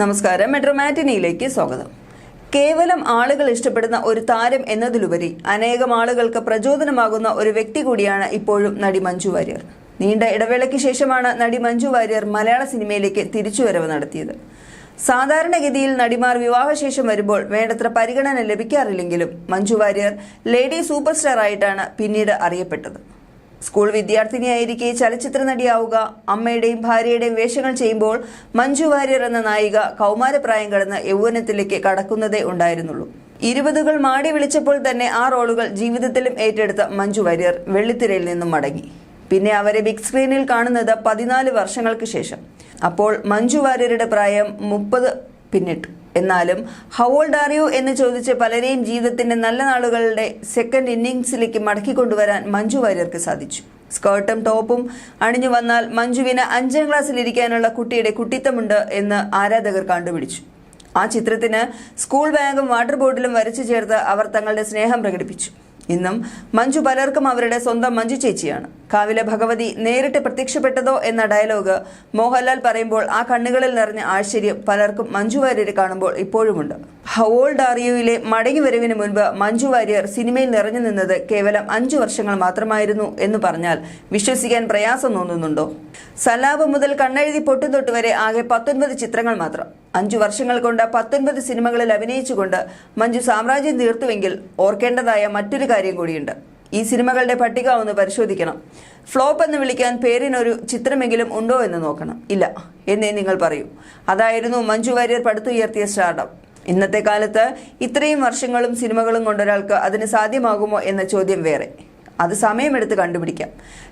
നമസ്കാരം. മെട്രോമാറ്റിനിയിലേക്ക് സ്വാഗതം. കേവലം ആളുകൾ ഇഷ്ടപ്പെടുന്ന ഒരു താരം എന്നതിലുപരി അനേകം ആളുകൾക്ക് പ്രചോദനമാകുന്ന ഒരു വ്യക്തി കൂടിയാണ് ഇപ്പോഴും നടി മഞ്ജു വാര്യർ. നീണ്ട ഇടവേളയ്ക്ക് ശേഷമാണ് നടി മഞ്ജു വാര്യർ മലയാള സിനിമയിലേക്ക് തിരിച്ചുവരവ് നടത്തിയത്. സാധാരണഗതിയിൽ നടിമാർ വിവാഹശേഷം വരുമ്പോൾ വേണ്ടത്ര പരിഗണന ലഭിക്കാറില്ലെങ്കിലും Manju Warrier lady super star ആയിട്ടാണ് പിന്നീട് അറിയപ്പെട്ടത്. സ്കൂൾ വിദ്യാർത്ഥിനിയായിരിക്കെ ചലച്ചിത്ര നടിയാവുക. അമ്മയുടെയും ഭാര്യയുടെയും വേഷങ്ങൾ ചെയ്യുമ്പോൾ മഞ്ജു വാര്യർ എന്ന നായിക കൗമാരപ്രായം കടന്ന് യൗവനത്തിലേക്ക് കടക്കുന്നതേ ഉണ്ടായിരുന്നുള്ളൂ. ഇരുപതുകൾ മാടി വിളിച്ചപ്പോൾ തന്നെ ആ റോളുകൾ ജീവിതത്തിലും ഏറ്റെടുത്ത മഞ്ജു വാര്യർ വെള്ളിത്തിരയിൽ നിന്നും മടങ്ങി. പിന്നെ അവരെ ബിഗ് സ്ക്രീനിൽ കാണുന്നത് പതിനാല് വർഷങ്ങൾക്ക് ശേഷം. അപ്പോൾ മഞ്ജു വാര്യരുടെ പ്രായം മുപ്പത് പിന്നിട്ടു. എന്നാലും ഹൗ ഓൾഡ് ആർ യു എന്ന് ചോദിച്ച് പലരെയും ജീവിതത്തിന്റെ നല്ല നാളുകളുടെ സെക്കൻഡ് ഇന്നിംഗ്സിലേക്ക് മടക്കിക്കൊണ്ടുവരാൻ മഞ്ജു വാര്യർക്ക് സാധിച്ചു. സ്കേർട്ടും ടോപ്പും അണിഞ്ഞു വന്നാൽ മഞ്ജുവിന് അഞ്ചാം ക്ലാസ്സിൽ ഇരിക്കാനുള്ള കുട്ടിയുടെ കുട്ടിത്തമുണ്ട് എന്ന് ആരാധകർ കണ്ടുപിടിച്ചു. ആ ചിത്രത്തിന് സ്കൂൾ ബാഗും വാട്ടർ ബോട്ടിലും വരച്ചു ചേർത്ത് അവർ തങ്ങളുടെ സ്നേഹം പ്രകടിപ്പിച്ചു. ഇന്നും മഞ്ജു പലർക്കും അവരുടെ സ്വന്തം മഞ്ജു ചേച്ചിയാണ്. കാവിലെ ഭഗവതി നേരിട്ട് പ്രത്യക്ഷപ്പെട്ടതോ എന്ന ഡയലോഗ് മോഹൻലാൽ പറയുമ്പോൾ ആ കണ്ണുകളിൽ നിറഞ്ഞ ആശ്ചര്യം പലർക്കും മഞ്ജു വാര്യരെ കാണുമ്പോൾ ഇപ്പോഴുമുണ്ട്. ഹവോൾഡ് ആറിയോയിലെ മടങ്ങി വരവിന് മുൻപ് മഞ്ജു വാര്യർ സിനിമയിൽ നിറഞ്ഞു നിന്നത് കേവലം അഞ്ചു വർഷങ്ങൾ മാത്രമായിരുന്നു എന്ന് പറഞ്ഞാൽ വിശ്വസിക്കാൻ പ്രയാസം തോന്നുന്നുണ്ടോ? സലാബ് മുതൽ കണ്ണെഴുതി പൊട്ടും തൊട്ട് വരെ ആകെ പത്തൊൻപത് ചിത്രങ്ങൾ മാത്രം. അഞ്ചു വർഷങ്ങൾ കൊണ്ട് പത്തൊൻപത് സിനിമകളിൽ അഭിനയിച്ചുകൊണ്ട് മഞ്ജു സാമ്രാജ്യം തീർത്തുവെങ്കിൽ ഓർക്കേണ്ടതായ മറ്റൊരു കാര്യം കൂടിയുണ്ട്. ഈ സിനിമകളുടെ പട്ടിക ഒന്ന് പരിശോധിക്കണം. ഫ്ലോപ്പ് എന്ന് വിളിക്കാൻ പേരിനൊരു ചിത്രമെങ്കിലും ഉണ്ടോ എന്ന് നോക്കണം. ഇല്ല എന്നേ നിങ്ങൾ പറയൂ. അതായിരുന്നു മഞ്ജു വാര്യർ പടുത്തുയർത്തിയ സ്റ്റാർട്ടപ്പ് ഇന്നത്തെ കാലത്ത് ഇത്രയും വർഷങ്ങളും സിനിമകളും കൊണ്ടൊരാൾക്ക് അതിന് സാധ്യമാകുമോ എന്ന ചോദ്യം വേറെ. അത് സമയമെടുത്ത് കണ്ടുപിടിക്കാം.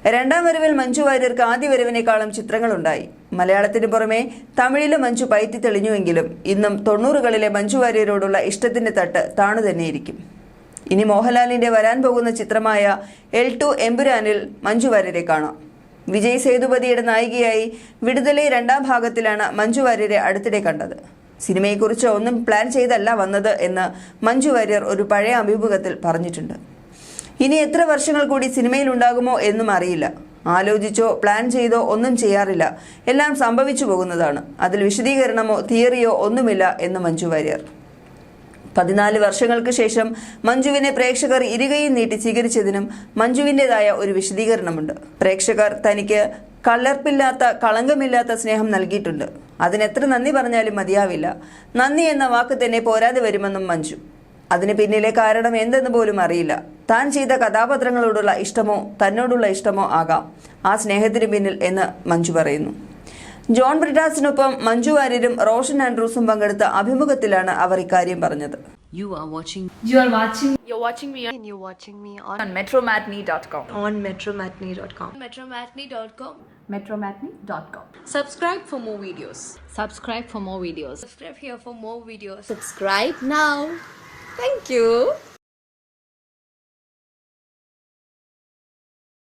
രണ്ടാം വരവിൽ മഞ്ജു വാര്യർക്ക് ആദ്യ വരവിനേക്കാളും ചിത്രങ്ങളുണ്ടായി. മലയാളത്തിന് പുറമെ തമിഴിലും മഞ്ജു പയറ്റി തെളിഞ്ഞുവെങ്കിലും ഇന്നും തൊണ്ണൂറുകളിലെ മഞ്ജു വാര്യരോടുള്ള ഇഷ്ടത്തിന്റെ തട്ട് താണു തന്നെയിരിക്കും. ഇനി മോഹൻലാലിന്റെ വരാൻ പോകുന്ന ചിത്രമായ എൽ ടു എമ്പുരാനിൽ മഞ്ജു വാര്യരെ കാണാം. വിജയ് സേതുപതിയുടെ നായികയായി വിടുതലെ രണ്ടാം ഭാഗത്തിലാണ് മഞ്ജു വാര്യരെ അടുത്തിടെ കണ്ടത്. സിനിമയെക്കുറിച്ച് ഒന്നും പ്ലാൻ ചെയ്തല്ല വന്നത് എന്ന് മഞ്ജു വാര്യർ ഒരു പഴയ അഭിമുഖത്തിൽ പറഞ്ഞിട്ടുണ്ട്. ഇനി എത്ര വർഷങ്ങൾ കൂടി സിനിമയിൽ ഉണ്ടാകുമോ എന്നും അറിയില്ല. ആലോചിച്ചോ പ്ലാൻ ചെയ്തോ ഒന്നും ചെയ്യാറില്ല. എല്ലാം സംഭവിച്ചു പോകുന്നതാണ്. അതിൽ വിശദീകരണമോ തിയറിയോ ഒന്നുമില്ല എന്ന് മഞ്ജു വാര്യർ. പതിനാല് വർഷങ്ങൾക്ക് ശേഷം മഞ്ജുവിനെ പ്രേക്ഷകർ ഇരുകയും നീട്ടി സ്വീകരിച്ചതിനും മഞ്ജുവിന്റെതായ ഒരു വിശദീകരണമുണ്ട്. പ്രേക്ഷകർ തനിക്ക് കളർപ്പില്ലാത്ത കളങ്കമില്ലാത്ത സ്നേഹം നൽകിയിട്ടുണ്ട്. അതിനെത്ര നന്ദി പറഞ്ഞാലും മതിയാവില്ല. നന്ദി എന്ന വാക്ക് തന്നെ പോരാതെ വരുമെന്നും മഞ്ജു. അതിന് പിന്നിലെ കാരണം എന്തെന്ന് പോലും അറിയില്ല. താൻ ചെയ്ത കഥാപാത്രങ്ങളോടുള്ള ഇഷ്ടമോ തന്നോടുള്ള ഇഷ്ടമോ ആകാം. ആ സ്നേഹത്തിന് പിന്നിൽ എന്ന് മഞ്ജു പറയുന്നു. ജോൺ ബ്രിട്ടാസിനൊപ്പം മഞ്ജു വാര്യരും റോഷൻ ആൻഡ്രൂസും പങ്കെടുത്ത അഭിമുഖത്തിലാണ് അവർ ഇക്കാര്യം പറഞ്ഞത് You are watching You are watching You're watching me and you're watching me on, on metromatney.com. on metromatney.com. metromatney.com. metromatney.com. Subscribe for more videos. subscribe for more videos. Subscribe here for more videos. Subscribe now. Thank you.